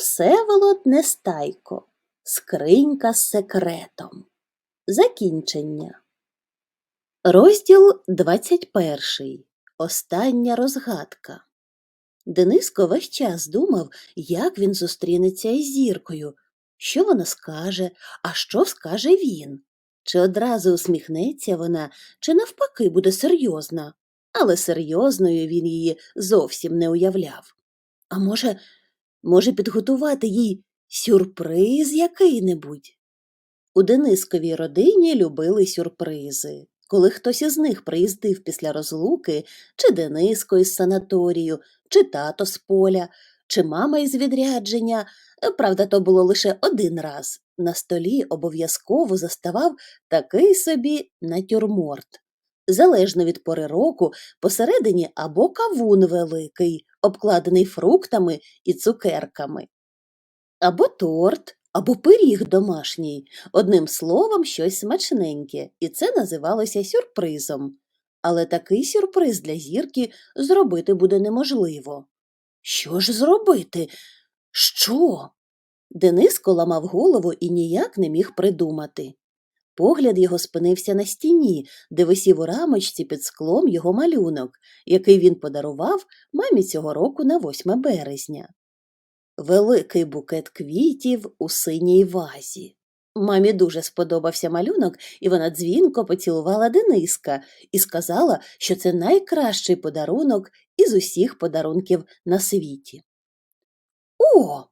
Всеволод Нестайко. Скринька з секретом. Закінчення. Розділ 21. Остання розгадка. Дениско весь час думав, як він зустрінеться із зіркою, що вона скаже, а що скаже він. Чи одразу усміхнеться вона, чи навпаки буде серйозна, але серйозною він її зовсім не уявляв. А може, може підготувати їй сюрприз який-небудь? У Денисковій родині любили сюрпризи. Коли хтось із них приїздив після розлуки, чи Дениско із санаторію, чи тато з поля, чи мама із відрядження, правда, то було лише один раз, на столі обов'язково заставав такий собі натюрморт. Залежно від пори року, посередині або кавун великий, обкладений фруктами і цукерками, або торт, або пиріг домашній, одним словом, щось смачненьке, і це називалося сюрпризом. Але такий сюрприз для зірки зробити буде неможливо. Що ж зробити? Що? Дениско ламав голову і ніяк не міг придумати. Погляд його спинився на стіні, де висів у рамочці під склом його малюнок, який він подарував мамі цього року на 8 березня. Великий букет квітів у синій вазі. Мамі дуже сподобався малюнок, і вона дзвінко поцілувала Дениска і сказала, що це найкращий подарунок із усіх подарунків на світі. О,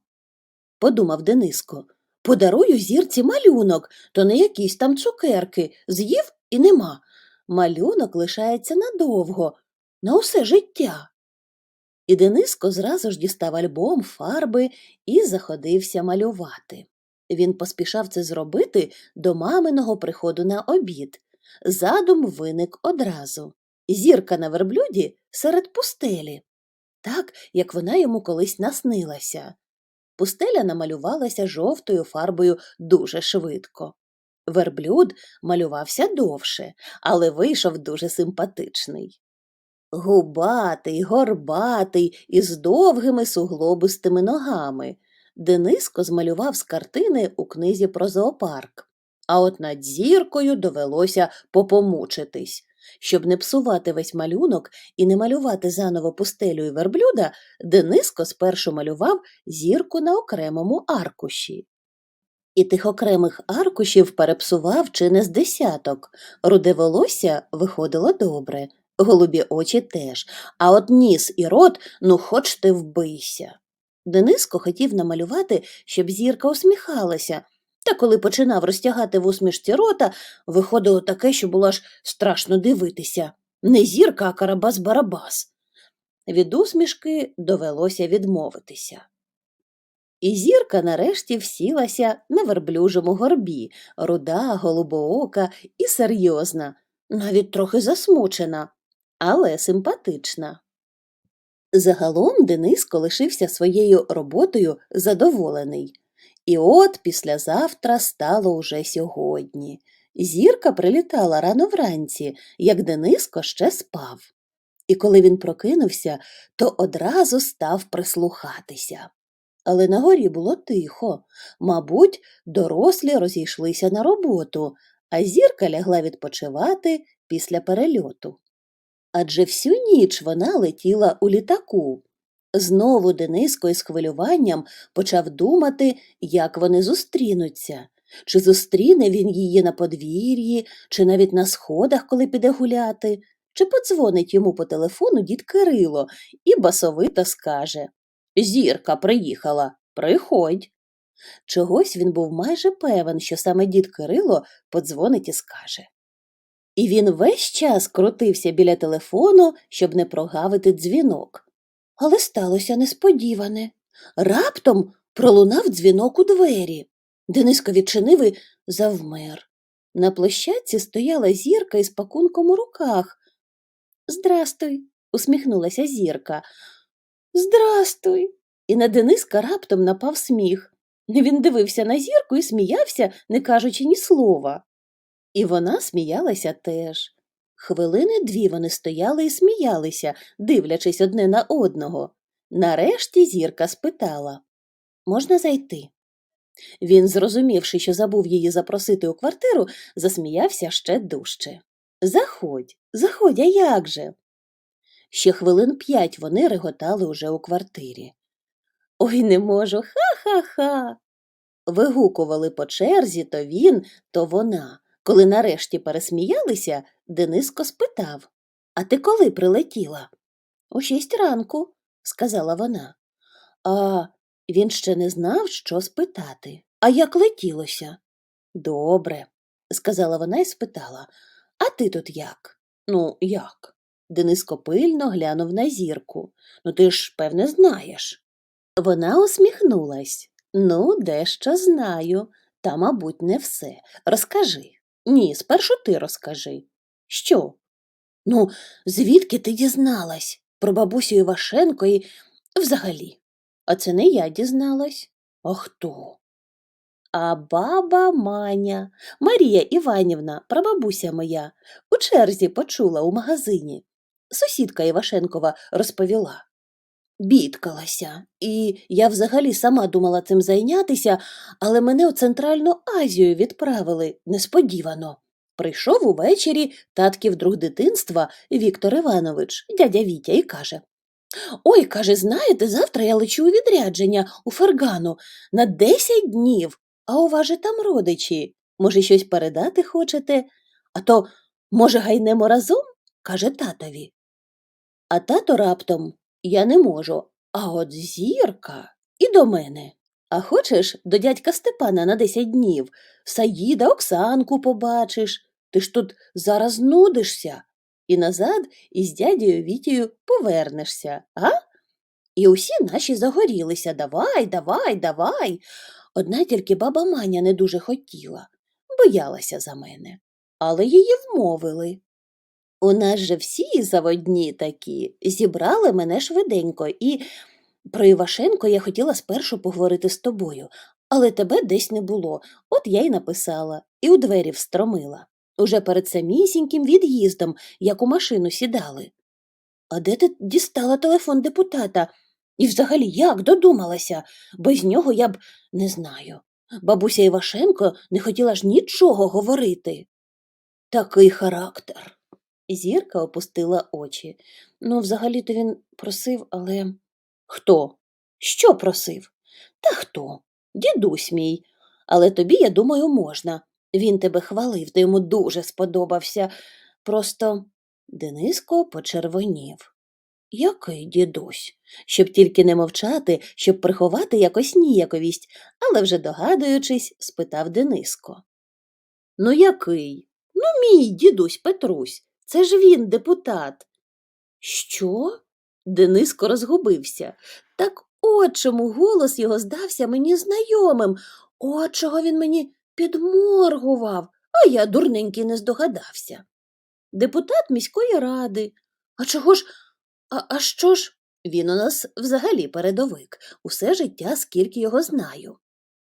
подумав Дениско, подарую зірці малюнок, то не якісь там цукерки, з'їв і нема. Малюнок лишається надовго, на усе життя. І Дениско зразу ж дістав альбом, фарби і заходився малювати. Він поспішав це зробити до маминого приходу на обід. Задум виник одразу. Зірка на верблюді серед пустелі, так, як вона йому колись наснилася. Пустеля намалювалася жовтою фарбою дуже швидко. Верблюд малювався довше, але вийшов дуже симпатичний. Губатий, горбатий, із довгими суглобистими ногами. Дениско змалював з картини у книзі про зоопарк. А от над зіркою довелося попомучитись. Щоб не псувати весь малюнок і не малювати заново пустелю і верблюда, Дениско спершу малював зірку на окремому аркуші. І тих окремих аркушів перепсував чи не з десяток. Руде волосся виходило добре, голубі очі теж, а от ніс і рот, ну хоч ти вбийся. Дениско хотів намалювати, щоб зірка усміхалася, та коли починав розтягати в усмішці рота, виходило таке, що було аж страшно дивитися. Не зірка, а карабас-барабас. Від усмішки довелося відмовитися. І зірка нарешті всілася на верблюжому горбі, руда, голубоока і серйозна, навіть трохи засмучена, але симпатична. Загалом Дениско лишився своєю роботою задоволений. І от післязавтра стало уже сьогодні. Зірка прилітала рано вранці, як Дениско ще спав. І коли він прокинувся, то одразу став прислухатися. Але на горі було тихо. Мабуть, дорослі розійшлися на роботу, а зірка лягла відпочивати після перельоту. Адже всю ніч вона летіла у літаку. Знову Дениско із хвилюванням почав думати, як вони зустрінуться. Чи зустріне він її на подвір'ї, чи навіть на сходах, коли піде гуляти, чи подзвонить йому по телефону дід Кирило і басовито скаже Зірка приїхала, приходь. Чогось він був майже певен, що саме дід Кирило подзвонить і скаже. І він весь час крутився біля телефону, щоб не прогавити дзвінок. Але сталося несподіване. Раптом пролунав дзвінок у двері. Дениско відчинив і завмер. На площадці стояла зірка із пакунком у руках. Здрастуй, усміхнулася зірка. Здрастуй. І на Дениска раптом напав сміх. Він дивився на зірку і сміявся, не кажучи ні слова. І вона сміялася теж. Хвилини дві вони стояли і сміялися, дивлячись одне на одного. Нарешті зірка спитала можна зайти? Він, зрозумівши, що забув її запросити у квартиру, засміявся ще дужче. Заходь, заходь, а як же? Ще хвилин п'ять вони реготали уже у квартирі. Ой, не можу, ха-ха-ха. Вигукували по черзі то він, то вона. Коли нарешті пересміялися, Дениско спитав А ти коли прилетіла? У шість ранку, сказала вона. А він ще не знав, що спитати. А як летілося? Добре, сказала вона і спитала. А ти тут як? Ну, як? Дениско пильно глянув на зірку. Ну, ти ж, певне, знаєш. Вона усміхнулась. Ну, дещо знаю, та, мабуть, не все. Розкажи. Ні, спершу ти розкажи. Що? Ну, звідки ти дізналась? Про бабусю Івашенко і взагалі. А це не я дізналась. А хто? А баба Маня, Марія Іванівна, прабабуся моя, у черзі почула у магазині. Сусідка Івашенкова розповіла. Бідкалася, і я взагалі сама думала цим зайнятися, але мене у Центральну Азію відправили несподівано. Прийшов увечері татків друг дитинства Віктор Іванович, дядя Вітя, і каже Ой, каже, знаєте, завтра я лечу у відрядження у Фергану на 10 днів, а у вас же там родичі. Може, щось передати хочете? А то, може, гайнемо разом? каже татові. А тато раптом я не можу, а от зірка і до мене. А хочеш до дядька Степана на 10 днів? Саїда Оксанку побачиш. Ти ж тут зараз нудишся. І назад із дядею Вітєю повернешся, а? І усі наші загорілися давай, давай, давай. Одна тільки баба Маня не дуже хотіла, боялася за мене, але її вмовили. У нас же всі заводні такі зібрали мене швиденько, і про Івашенко я хотіла спершу поговорити з тобою, але тебе десь не було, от я й написала, і у двері встромила. Уже перед самісіньким від'їздом, як у машину сідали. А де ти дістала телефон депутата? І взагалі як додумалася? Без нього я б не знаю. Бабуся Івашенко не хотіла ж нічого говорити. Такий характер. Зірка опустила очі. Ну, взагалі-то він просив, але. Хто? Що просив? Та хто? Дідусь мій. Але тобі, я думаю, можна. Він тебе хвалив, ти йому дуже сподобався. Просто Дениско почервонів. Який дідусь? Щоб тільки не мовчати, щоб приховати якось ніяковість, але вже догадуючись, спитав Дениско. Ну, який? Ну, мій дідусь Петрусь. Це ж він депутат. Що? Дениско розгубився. Так от чому голос його здався мені знайомим. От чого він мені підморгував, а я дурненький не здогадався. Депутат міської ради. А чого ж? А, а що ж? Він у нас взагалі передовик, усе життя, скільки його знаю.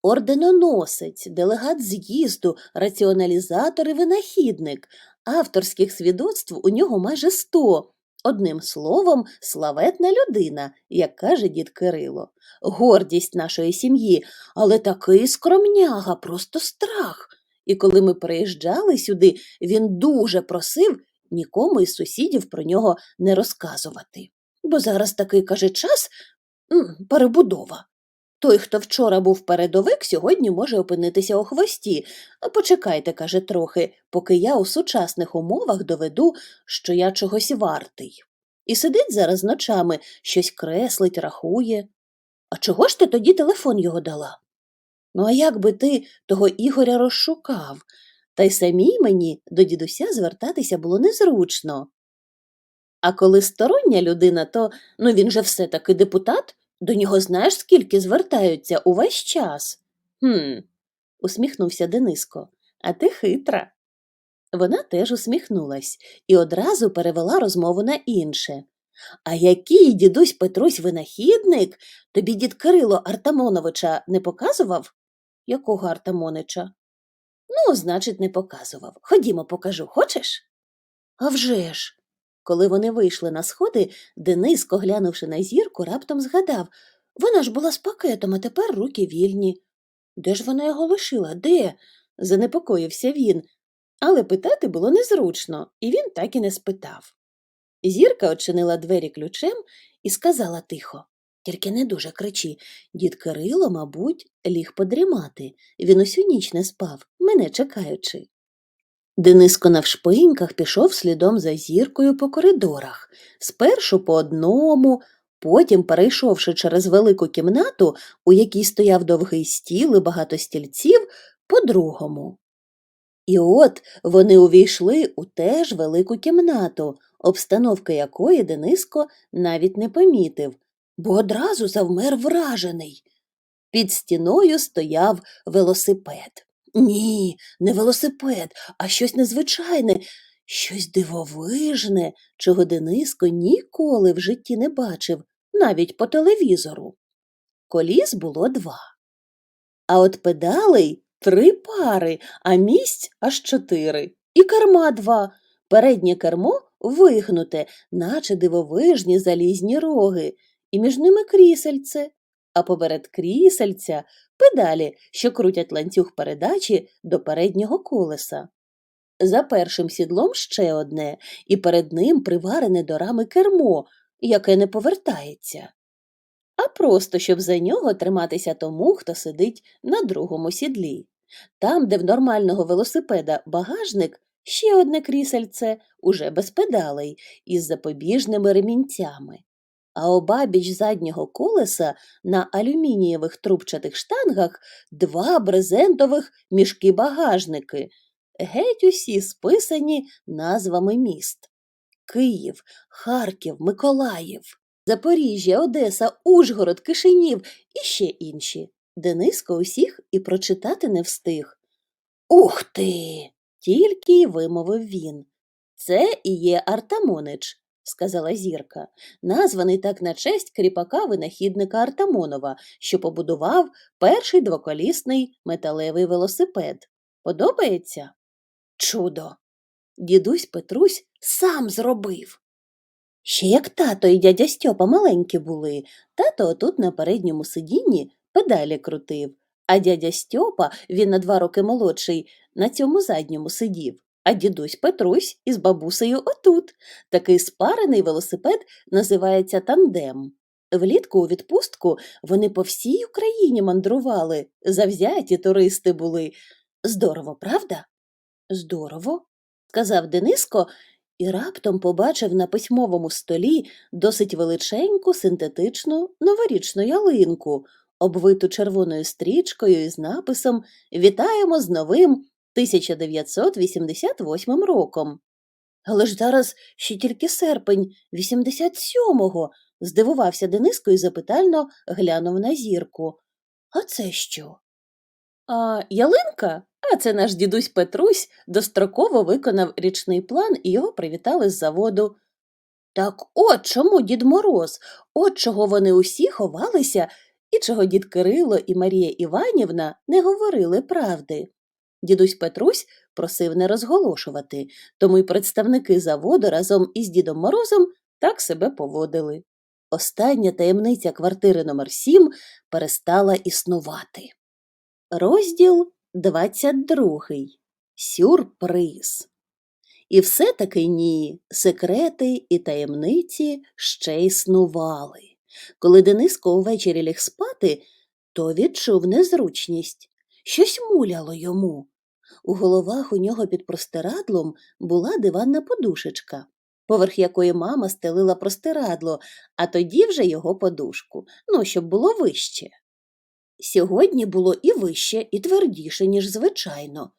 Орденоносець, делегат з'їзду, раціоналізатор і винахідник. Авторських свідоцтв у нього майже сто. Одним словом, славетна людина, як каже дід Кирило. Гордість нашої сім'ї, але такий скромняга, просто страх. І коли ми приїжджали сюди, він дуже просив нікому із сусідів про нього не розказувати. Бо зараз такий, каже, час перебудова. Той, хто вчора був передовик, сьогодні може опинитися у хвості. Почекайте, каже, трохи, поки я у сучасних умовах доведу, що я чогось вартий. І сидить зараз ночами, щось креслить, рахує. А чого ж ти тоді телефон його дала? Ну, а як би ти того Ігоря розшукав? Та й самій мені до дідуся звертатися було незручно. А коли стороння людина, то ну він же все таки депутат, до нього знаєш, скільки звертаються увесь час. Хм, усміхнувся Дениско. А ти хитра. Вона теж усміхнулась і одразу перевела розмову на інше. А який дідусь Петрусь винахідник? Тобі дід Кирило Артамоновича не показував? Якого Артамонича? Ну, значить, не показував. Ходімо, покажу, хочеш? «А вже ж!» Коли вони вийшли на сходи, Дениско, глянувши на зірку, раптом згадав Вона ж була з пакетом, а тепер руки вільні. Де ж вона його лишила? Де? занепокоївся він, але питати було незручно, і він так і не спитав. Зірка очинила двері ключем і сказала тихо тільки не дуже кричи. Дід Кирило, мабуть, ліг подрімати. Він усю ніч не спав, мене чекаючи. Дениско навшпиньках пішов слідом за зіркою по коридорах, спершу по одному, потім, перейшовши через велику кімнату, у якій стояв довгий стіл і багато стільців, по другому. І от вони увійшли у теж велику кімнату, обстановки якої Дениско навіть не помітив, бо одразу завмер вражений. Під стіною стояв велосипед. Ні, не велосипед, а щось незвичайне, щось дивовижне, чого Дениско ніколи в житті не бачив, навіть по телевізору. Коліс було два. А от педалей три пари, а місць аж чотири. І керма два. Переднє кермо вигнуте, наче дивовижні залізні роги, і між ними крісельце, а поперед крісельця педалі, що крутять ланцюг передачі до переднього колеса. За першим сідлом ще одне, і перед ним приварене до рами кермо, яке не повертається. А просто щоб за нього триматися тому, хто сидить на другому сідлі. Там, де в нормального велосипеда багажник, ще одне крісельце, уже без педалей, із запобіжними ремінцями а обабіч заднього колеса на алюмінієвих трубчатих штангах два брезентових мішки-багажники, геть усі списані назвами міст Київ, Харків, Миколаїв, Запоріжжя, Одеса, Ужгород, Кишинів і ще інші. Дениско усіх і прочитати не встиг. Ух ти! тільки й вимовив він. Це і є Артамонич сказала зірка, названий так на честь кріпака винахідника Артамонова, що побудував перший двоколісний металевий велосипед. Подобається? Чудо. Дідусь Петрусь сам зробив. Ще як тато і дядя Стьопа маленькі були, тато отут на передньому сидінні педалі крутив, а дядя Стьопа, він на два роки молодший, на цьому задньому сидів а дідусь Петрусь із бабусею отут. Такий спарений велосипед називається тандем. Влітку у відпустку вони по всій Україні мандрували, завзяті туристи були. Здорово, правда? Здорово, сказав Дениско і раптом побачив на письмовому столі досить величеньку синтетичну новорічну ялинку, обвиту червоною стрічкою із написом Вітаємо з новим 1988 роком. Але ж зараз ще тільки серпень 87-го, здивувався Дениско і запитально глянув на зірку. А це що? А ялинка? А це наш дідусь Петрусь достроково виконав річний план і його привітали з заводу. Так от чому дід Мороз, от чого вони усі ховалися, і чого дід Кирило і Марія Іванівна не говорили правди. Дідусь Петрусь просив не розголошувати, тому й представники заводу разом із Дідом Морозом так себе поводили. Остання таємниця квартири номер 7 перестала існувати. Розділ 22. Сюрприз. І все таки ні, секрети і таємниці ще існували. Коли Дениско увечері ліг спати, то відчув незручність. Щось муляло йому. У головах у нього під простирадлом була диванна подушечка, поверх якої мама стелила простирадло, а тоді вже його подушку, ну, щоб було вище. Сьогодні було і вище, і твердіше, ніж звичайно.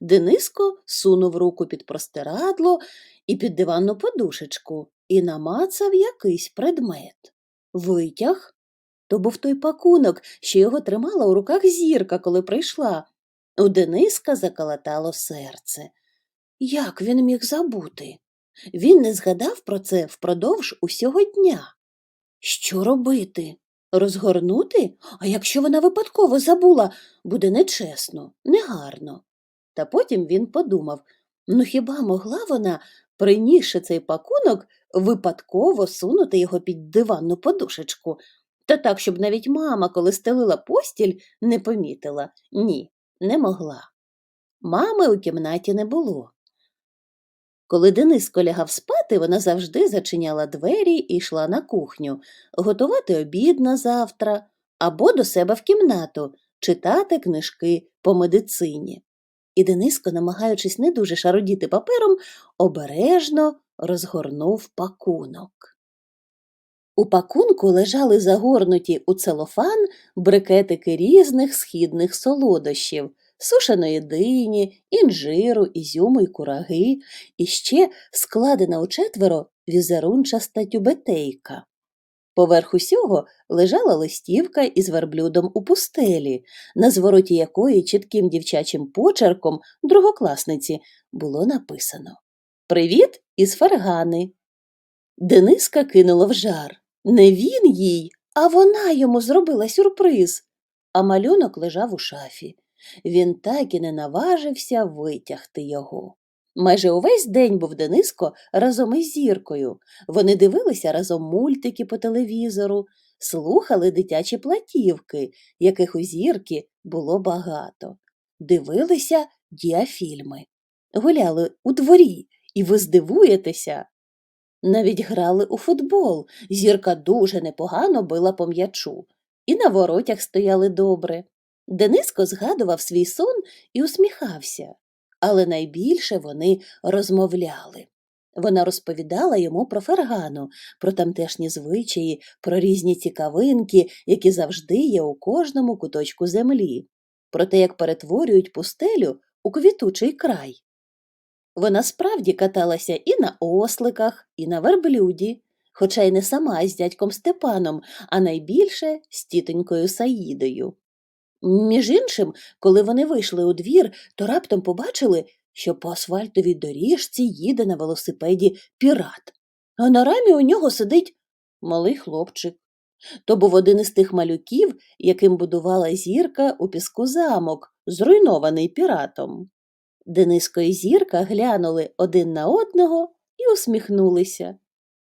Дениско сунув руку під простирадло і під диванну подушечку і намацав якийсь предмет. Витяг то був той пакунок, що його тримала у руках зірка, коли прийшла. У Дениска заколотало серце. Як він міг забути? Він не згадав про це впродовж усього дня. Що робити? Розгорнути? А якщо вона випадково забула, буде нечесно, негарно. Та потім він подумав ну хіба могла вона, принісши цей пакунок, випадково сунути його під диванну подушечку? Та так, щоб навіть мама, коли стелила постіль, не помітила. Ні, не могла. Мами у кімнаті не було. Коли Дениско лягав спати, вона завжди зачиняла двері і йшла на кухню готувати обід на завтра або до себе в кімнату читати книжки по медицині. І Дениско, намагаючись не дуже шародіти папером, обережно розгорнув пакунок. У пакунку лежали загорнуті у целофан брикетики різних східних солодощів, сушеної дині, інжиру, ізюму й кураги, і ще складена у четверо візерунчаста тюбетейка. Поверх усього лежала листівка із верблюдом у пустелі, на звороті якої чітким дівчачим почерком другокласниці було написано Привіт із Фаргани. Дениска кинула в жар. Не він їй, а вона йому зробила сюрприз. А малюнок лежав у шафі. Він так і не наважився витягти його. Майже увесь день був Дениско разом із зіркою. Вони дивилися разом мультики по телевізору, слухали дитячі платівки, яких у зірки було багато, дивилися діафільми, гуляли у дворі, і ви здивуєтеся. Навіть грали у футбол. Зірка дуже непогано била по м'ячу, і на воротях стояли добре. Дениско згадував свій сон і усміхався, але найбільше вони розмовляли. Вона розповідала йому про фергану, про тамтешні звичаї, про різні цікавинки, які завжди є у кожному куточку землі, про те, як перетворюють пустелю у квітучий край. Вона справді каталася і на осликах, і на верблюді, хоча й не сама з дядьком Степаном, а найбільше з тітонькою Саїдою. Між іншим, коли вони вийшли у двір, то раптом побачили, що по асфальтовій доріжці їде на велосипеді пірат, а на рамі у нього сидить малий хлопчик. То був один із тих малюків, яким будувала зірка у піску замок, зруйнований піратом. Дениско і зірка глянули один на одного і усміхнулися.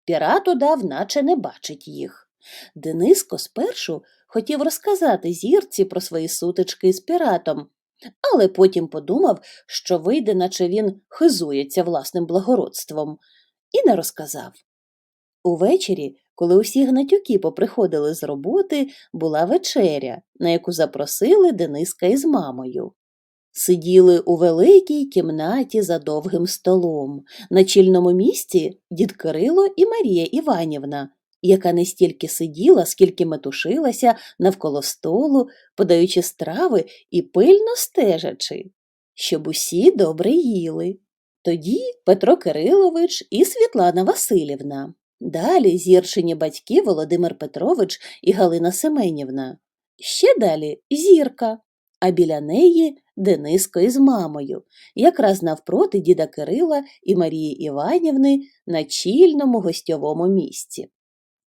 Пірат удав, наче не бачить їх. Дениско спершу хотів розказати зірці про свої сутички з піратом, але потім подумав, що вийде, наче він хизується власним благородством, і не розказав. Увечері, коли усі гнатюки поприходили з роботи, була вечеря, на яку запросили Дениска із мамою. Сиділи у великій кімнаті за довгим столом. На чільному місці дід Кирило і Марія Іванівна, яка не стільки сиділа, скільки метушилася навколо столу, подаючи страви і пильно стежачи, щоб усі добре їли. Тоді Петро Кирилович і Світлана Васильівна. Далі зірчині батьки Володимир Петрович і Галина Семенівна. Ще далі зірка, а біля неї Дениско із мамою, якраз навпроти діда Кирила і Марії Іванівни на чільному гостьовому місці.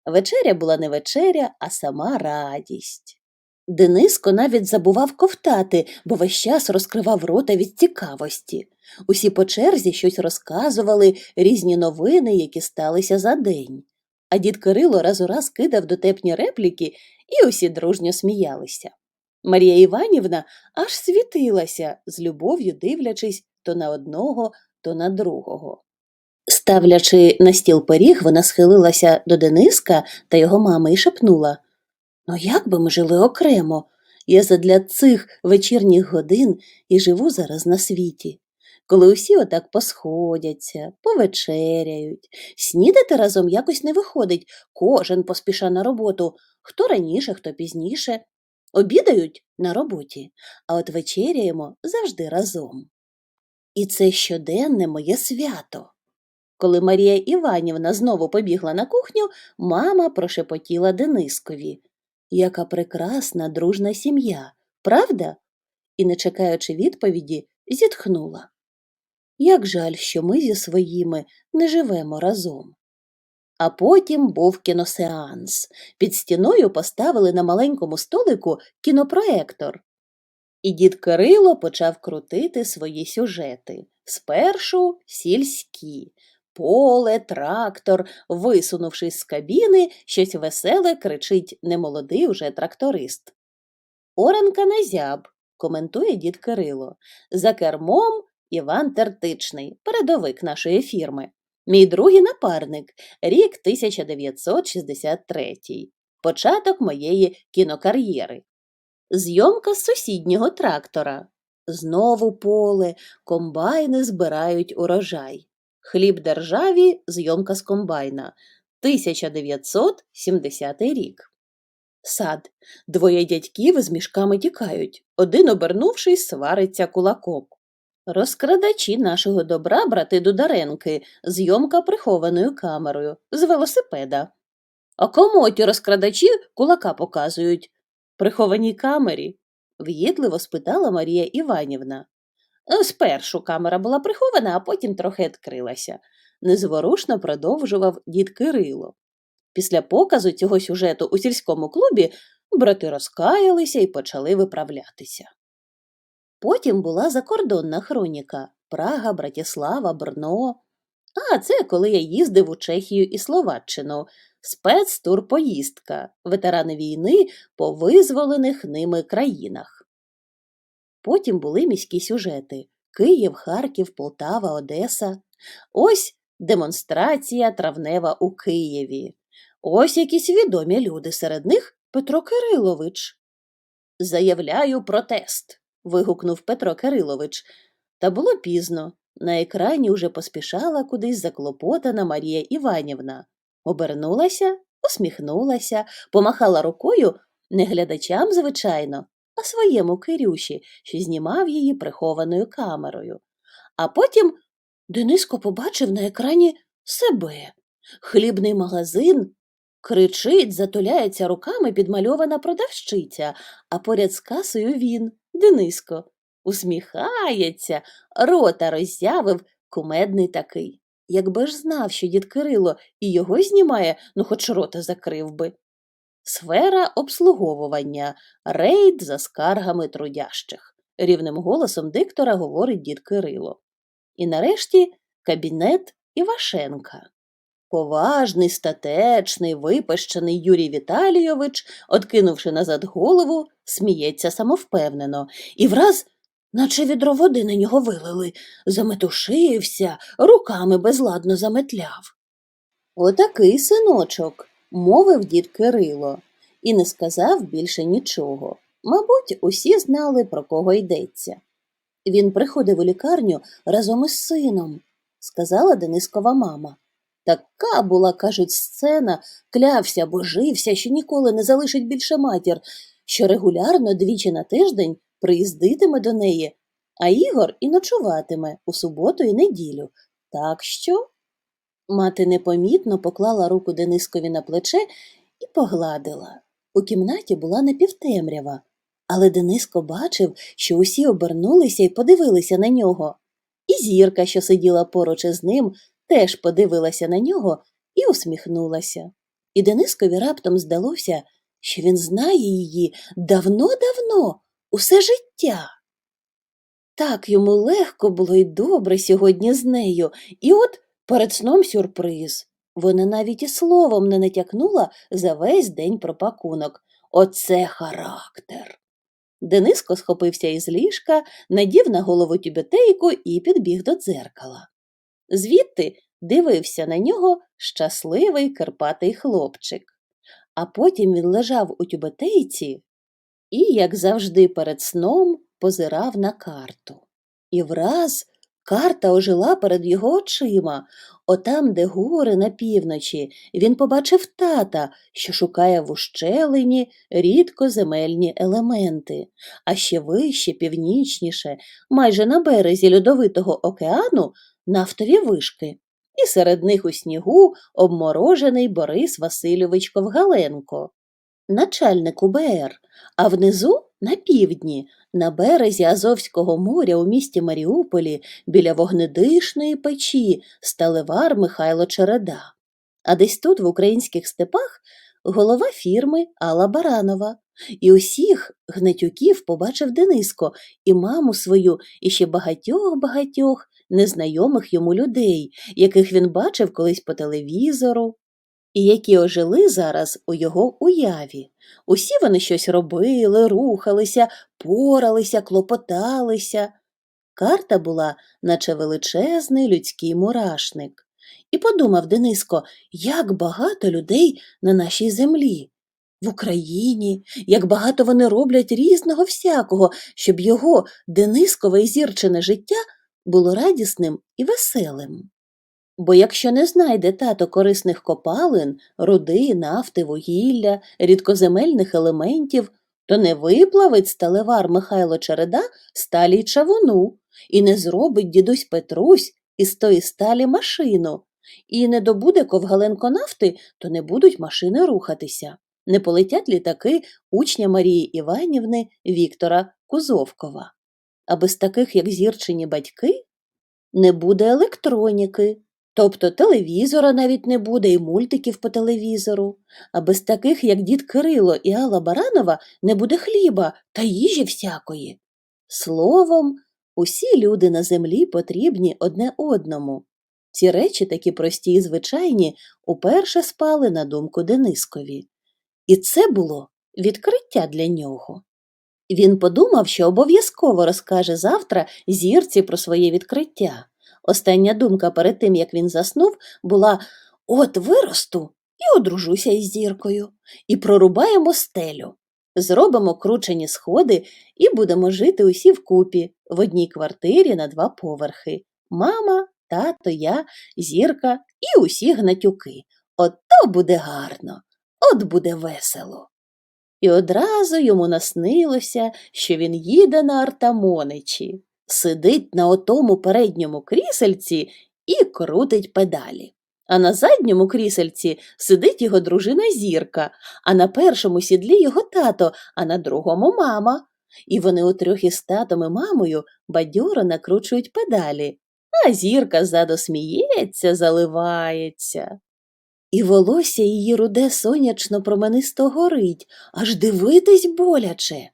Вечеря була не вечеря, а сама радість. Дениско навіть забував ковтати, бо весь час розкривав рота від цікавості. Усі по черзі щось розказували, різні новини, які сталися за день. А дід Кирило раз у раз кидав дотепні репліки, і усі дружньо сміялися. Марія Іванівна аж світилася, з любов'ю дивлячись то на одного, то на другого. Ставлячи на стіл пиріг, вона схилилася до Дениска та його мами і шепнула Ну, як би ми жили окремо? Я задля цих вечірніх годин і живу зараз на світі, коли усі отак посходяться, повечеряють, снідати разом якось не виходить, кожен поспіша на роботу, хто раніше, хто пізніше. Обідають на роботі, а от вечеряємо завжди разом. І це щоденне моє свято. Коли Марія Іванівна знову побігла на кухню, мама прошепотіла Денискові. Яка прекрасна дружна сім'я, правда? І, не чекаючи відповіді, зітхнула. Як жаль, що ми зі своїми не живемо разом. А потім був кіносеанс. Під стіною поставили на маленькому столику кінопроектор. І дід Кирило почав крутити свої сюжети. Спершу сільські, Поле, трактор, висунувшись з кабіни, щось веселе кричить немолодий уже тракторист. Оранка на зяб, коментує дід Кирило. За кермом Іван Тертичний, передовик нашої фірми. Мій другий напарник, рік 1963, початок моєї кінокар'єри. Зйомка з сусіднього трактора. Знову поле, комбайни збирають урожай. Хліб державі, зйомка з комбайна. 1970 рік. Сад. Двоє дядьків з мішками тікають. Один, обернувшись, свариться кулаком. Розкрадачі нашого добра, брати Дударенки, зйомка прихованою камерою з велосипеда. А кому ті розкрадачі кулака показують? Прихованій камері? в'їдливо спитала Марія Іванівна. «Е, Спершу камера була прихована, а потім трохи відкрилася, незворушно продовжував дід Кирило. Після показу цього сюжету у сільському клубі брати розкаялися і почали виправлятися. Потім була закордонна хроніка Прага, Братіслава, Брно. А це коли я їздив у Чехію і Словаччину. Спецтурпоїздка, ветерани війни по визволених ними країнах. Потім були міські сюжети Київ, Харків, Полтава, Одеса. Ось демонстрація травнева у Києві. Ось якісь відомі люди, серед них Петро Кирилович. Заявляю протест. Вигукнув Петро Кирилович. Та було пізно. На екрані уже поспішала кудись заклопотана Марія Іванівна. Обернулася, усміхнулася, помахала рукою не глядачам, звичайно, а своєму Кирюші, що знімав її прихованою камерою. А потім Дениско побачив на екрані себе. Хлібний магазин кричить, затуляється руками підмальована продавщиця, а поряд з касою він, Дениско, усміхається, рота роззявив, кумедний такий. Якби ж знав, що дід Кирило і його знімає, ну хоч рота закрив би. Сфера обслуговування, рейд за скаргами трудящих, рівним голосом диктора говорить дід Кирило. І нарешті кабінет Івашенка. Поважний, статечний, випащений Юрій Віталійович, откинувши назад голову, сміється самовпевнено, і враз, наче відро води на нього вилили, заметушився, руками безладно заметляв. Отакий синочок, мовив дід Кирило, і не сказав більше нічого. Мабуть, усі знали, про кого йдеться. Він приходив у лікарню разом із сином, сказала Денискова мама. Така була, кажуть, сцена, клявся, божився, що ніколи не залишить більше матір, що регулярно двічі на тиждень приїздитиме до неї, а Ігор і ночуватиме у суботу і неділю. Так що. Мати непомітно поклала руку Денискові на плече і погладила. У кімнаті була напівтемрява, але Дениско бачив, що усі обернулися і подивилися на нього. І зірка, що сиділа поруч із ним, теж подивилася на нього і усміхнулася. І Денискові раптом здалося, що він знає її давно-давно, усе життя. Так йому легко було й добре сьогодні з нею, і от перед сном сюрприз. Вона навіть і словом не натякнула за весь день про пакунок. Оце характер. Дениско схопився із ліжка, надів на голову тюбетейку і підбіг до дзеркала. Звідти дивився на нього щасливий кирпатий хлопчик. А потім він лежав у тюбетейці і, як завжди, перед сном позирав на карту. І враз карта ожила перед його очима. Отам, де гори на півночі, він побачив тата, що шукає в ущелині рідкоземельні елементи, а ще вище, північніше, майже на березі льодовитого океану, нафтові вишки. І серед них у снігу обморожений Борис Васильович Ковгаленко, начальник УБР, а внизу на півдні, на березі Азовського моря у місті Маріуполі біля вогнедишної печі сталевар Михайло Череда. А десь тут, в українських степах, голова фірми Алла Баранова. І усіх гнатюків побачив Дениско, і маму свою, і ще багатьох-багатьох незнайомих йому людей, яких він бачив колись по телевізору, і які ожили зараз у його уяві. Усі вони щось робили, рухалися, поралися, клопоталися. Карта була, наче величезний людський мурашник. І подумав Дениско, як багато людей на нашій землі. В Україні, як багато вони роблять різного всякого, щоб його Денискове і зірчине життя було радісним і веселим. Бо якщо не знайде тато корисних копалин, руди, нафти, вугілля, рідкоземельних елементів, то не виплавить сталевар Михайло Череда сталі й чавуну, і не зробить дідусь Петрусь із тої сталі машину, і не добуде ковгаленко нафти, то не будуть машини рухатися. Не полетять літаки учня Марії Іванівни Віктора Кузовкова. А без таких, як зірчині батьки, не буде електроніки, тобто телевізора навіть не буде і мультиків по телевізору. А без таких, як дід Кирило і Алла Баранова, не буде хліба та їжі всякої. Словом, усі люди на землі потрібні одне одному. Ці речі, такі прості і звичайні, уперше спали на думку Денискові. І це було відкриття для нього. Він подумав, що обов'язково розкаже завтра зірці про своє відкриття. Остання думка перед тим, як він заснув, була от виросту і одружуся із зіркою, і прорубаємо стелю. Зробимо кручені сходи і будемо жити усі вкупі в одній квартирі на два поверхи. Мама, тато, я, зірка і усі гнатюки. Ото буде гарно, от буде весело. І одразу йому наснилося, що він їде на Артамоничі, сидить на отому передньому крісельці і крутить педалі. А на задньому крісельці сидить його дружина Зірка, а на першому сідлі його тато, а на другому мама. І вони утрьох із татом і мамою бадьоро накручують педалі, а зірка ззаду сміється, заливається. І волосся її руде сонячно променисто горить, аж дивитись боляче.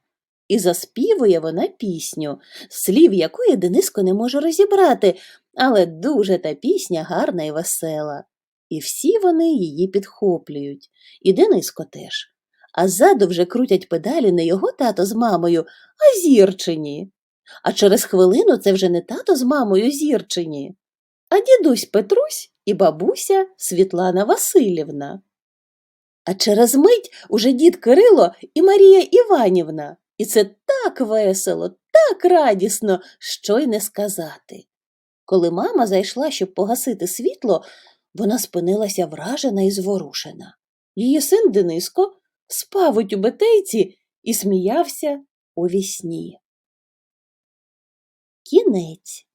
І заспівує вона пісню, слів якої Дениско не може розібрати, але дуже та пісня гарна і весела. І всі вони її підхоплюють, і Дениско теж. А ззаду вже крутять педалі не його тато з мамою, а зірчині. А через хвилину це вже не тато з мамою зірчині, а дідусь Петрусь і бабуся Світлана Васильівна. А через мить уже дід Кирило і Марія Іванівна. І це так весело, так радісно, що й не сказати. Коли мама зайшла, щоб погасити світло, вона спинилася вражена і зворушена. Її син Дениско спав у тюбетейці і сміявся у вісні. Кінець